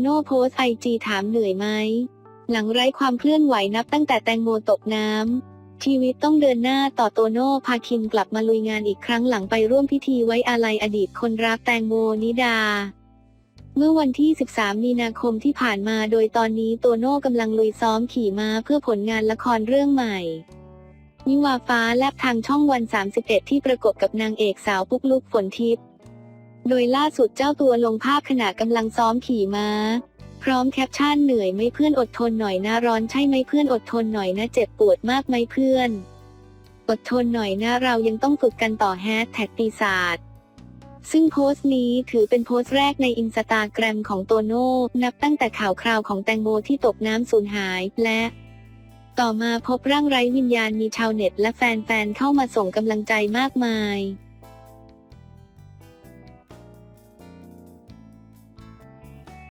โน่โพสไอจีถามเหนื่อยไหม หลังไร้ความเคลื่อนไหวนับตั้งแต่แตงโมตกน้ำ ชีวิตต้องเดินหน้าต่อโตโน่พาคินกลับมาลุยงานอีกครั้งหลังไปร่วมพิธีไว้อาลัยอดีตคนรักแตงโมนิดา เมื่อวันที่ 13 มีนาคมที่ผ่านมาโดยตอนนี้โตโน่กำลังลุยซ้อมขี่ม้าเพื่อผลงานละครเรื่องใหม่นิวาฟ้าแลบทางช่องวัน 31 ที่ประกบกับนางเอกสาวปุ๊กลุกฝนทิพย์ โดยล่าสุดเจ้าตัวลงภาพขณะกำลังซ้อมขี่ม้า พร้อมแคปชั่นเหนื่อยไหมเพื่อนอดทนหน่อยนะร้อนใช่ไหมเพื่อนอดทนหน่อยนะเจ็บปวดมากไหมเพื่อน อดทนหน่อยนะเรายังต้องฝึกกันต่อแฮชแท็กปีศาจซึ่งโพสต์นี้ถือเป็นโพสต์แรกในอินสตาแกรมของโตโน่ นับตั้งแต่ข่าวคราวของแตงโมที่ตกน้ำสูญหาย และ ต่อมาพบร่างไร้วิญญาณมีชาวเน็ตและแฟนๆเข้ามาส่งกำลังใจมากมาย